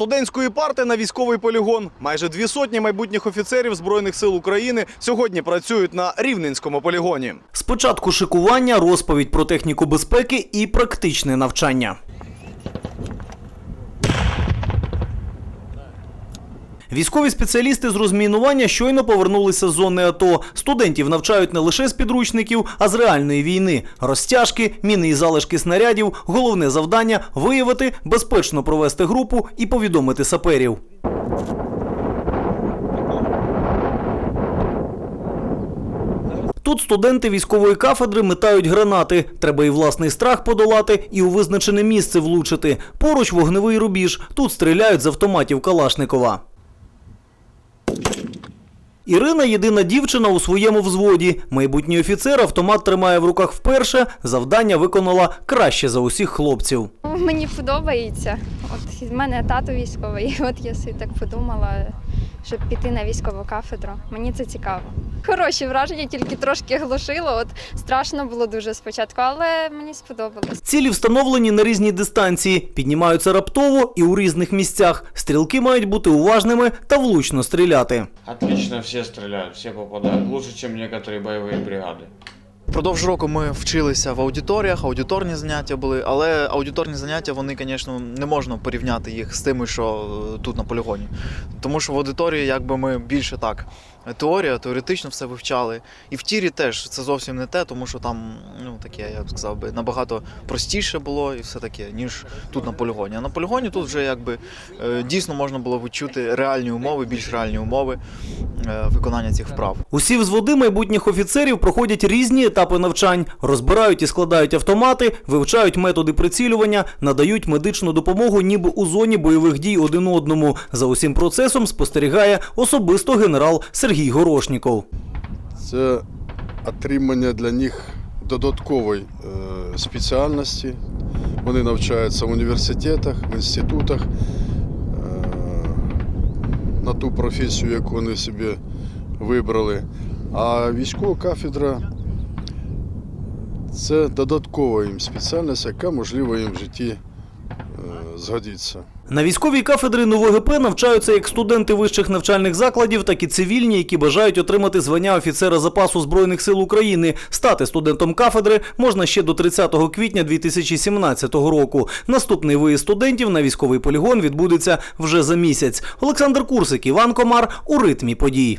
студентської парти на військовий полігон. Майже дві сотні майбутніх офіцерів Збройних сил України сьогодні працюють на Рівненському полігоні. Спочатку шикування, розповідь про техніку безпеки і практичне навчання. Військові спеціалісти з розмінування щойно повернулися з зони АТО. Студентів навчають не лише з підручників, а з реальної війни. Розтяжки, міни і залишки снарядів. Головне завдання виявити, безпечно провести групу і повідомити саперів. Тут студенти військової кафедри метають гранати. Треба і власний страх подолати, і у визначене місце влучити. Поруч вогневий рубіж. Тут стріляють з автоматів Калашникова. Ірина єдина дівчина у своєму взводі. Майбутній офіцер автомат тримає в руках вперше. Завдання виконала краще за усіх хлопців. Мені подобається. От в мене тато військовий. От я собі так подумала, щоб піти на військову кафедру. Мені це цікаво. Хороші враження, тільки трошки глушило. От страшно було дуже спочатку, але мені сподобалось. Цілі встановлені на різній дистанції, піднімаються раптово і у різних місцях. Стрілки мають бути уважними та влучно стріляти. Отлично все стреляют, все попадают. Лучше, чем некоторые боевые бригады. Впродовж року ми вчилися в аудиторіях, аудиторні заняття були, але аудиторні заняття, вони, звісно, не можна порівняти їх з тими, що е, тут на полігоні. Тому що в аудиторії якби ми більше так. Теорія, теоретично все вивчали. І в тірі теж це зовсім не те, тому що там, ну таке, я б сказав би, набагато простіше було і все таке, ніж тут на полігоні. А на полігоні тут вже якби е, дійсно можна було відчути реальні умови, більш реальні умови е, виконання цих вправ. Усі взводи майбутніх офіцерів проходять різні етапи навчань, розбирають і складають автомати, вивчають методи прицілювання, надають медичну допомогу ніби у зоні бойових дій один одному. За усім процесом спостерігає особисто генерал Сергій Горошніков. Це отримання для них додаткової е, спеціальності. Вони навчаються в університетах, в інститутах е, на ту професію, яку вони собі вибрали. А військова кафедра це додаткова їм спеціальність, яка можливо їм в житті згодиться. На військовій кафедрі НУВГП навчаються як студенти вищих навчальних закладів, так і цивільні, які бажають отримати звання офіцера запасу Збройних сил України. Стати студентом кафедри можна ще до 30 квітня 2017 року. Наступний виїзд студентів на військовий полігон відбудеться вже за місяць. Олександр Курсик, Іван Комар у ритмі подій.